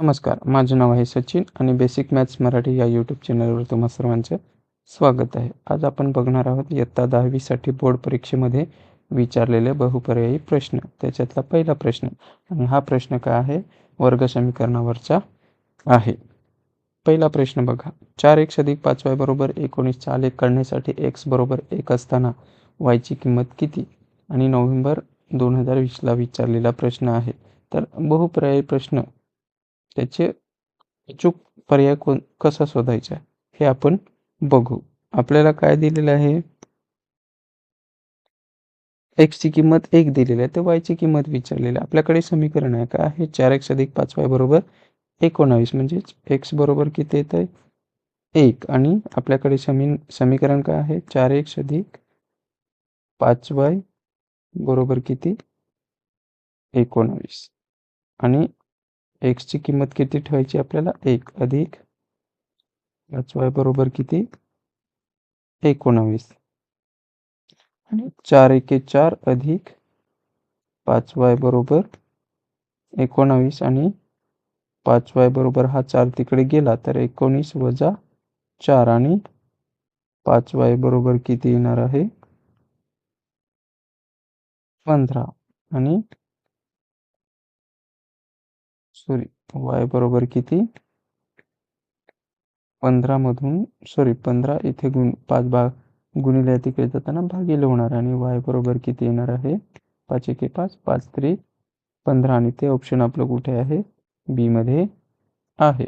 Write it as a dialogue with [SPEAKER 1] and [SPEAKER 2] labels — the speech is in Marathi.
[SPEAKER 1] नमस्कार माझे नाव आहे सचिन आणि बेसिक मॅथ्स मराठी या यूट्यूब चॅनलवर तुम्हा सर्वांचं स्वागत आहे. आज आपण बघणार आहोत इयत्ता दहावीसाठी बोर्ड परीक्षेमध्ये विचारलेले बहुपर्यायी प्रश्न. त्याच्यातला पहिला प्रश्न आणि हा प्रश्न काय आहे? वर्ग समीकरणावरचा आहे. पहिला प्रश्न बघा. चार एक्स अधिक पाच वाय बरोबर एकोणीसचा आलेख काढण्यासाठी एक्स बरोबर एक असताना वायची किंमत किती? आणि नोव्हेंबर दोन हजार वीसला विचारलेला प्रश्न आहे. तर बहुपर्यायी प्रश्न त्याचे अचूक पर्याय कोण कसा शोधायचा हे आपण बघू. आपल्याला काय दिलेलं आहे? एक्सची किंमत एक दिलेली आहे तर वायची किंमत विचारलेली आहे. आपल्याकडे समीकरण आहे काय आहे चार एक्स अधिक पाच वाय बरोबर एकोणावीस म्हणजेच एक्स बरोबर किती येत आहे? एक. आणि आपल्याकडे समी समीकरण काय आहे? चार एक्स अधिक पाच वाय बरोबर किती? एकोणावीस. आणि एक्सची किंमत किती ठेवायची आपल्याला? एक अधिक पाच वाय बरोबर किती? एकोणावीस. आणि चार एके चार अधिक पाच वाय बरोबर एकोणावीस आणि पाच वाय बरोबर हा चार तिकडे गेला तर एकोणीस वजा चार आणि पाच वाय बरोबर किती येणार आहे? पंधरा. आणि सॉरी वाय बरोबर किती? पंधरा मधून सॉरी पंधरा इथे गुण पाच भाग गुणिले तिकडे जाताना भागीले होणार आणि वाय बरोबर किती येणार आहे? पाच एके पाच पाच त्रिक पंधरा आणि ते ऑप्शन आपलं कुठे आहे? बी मध्ये आहे.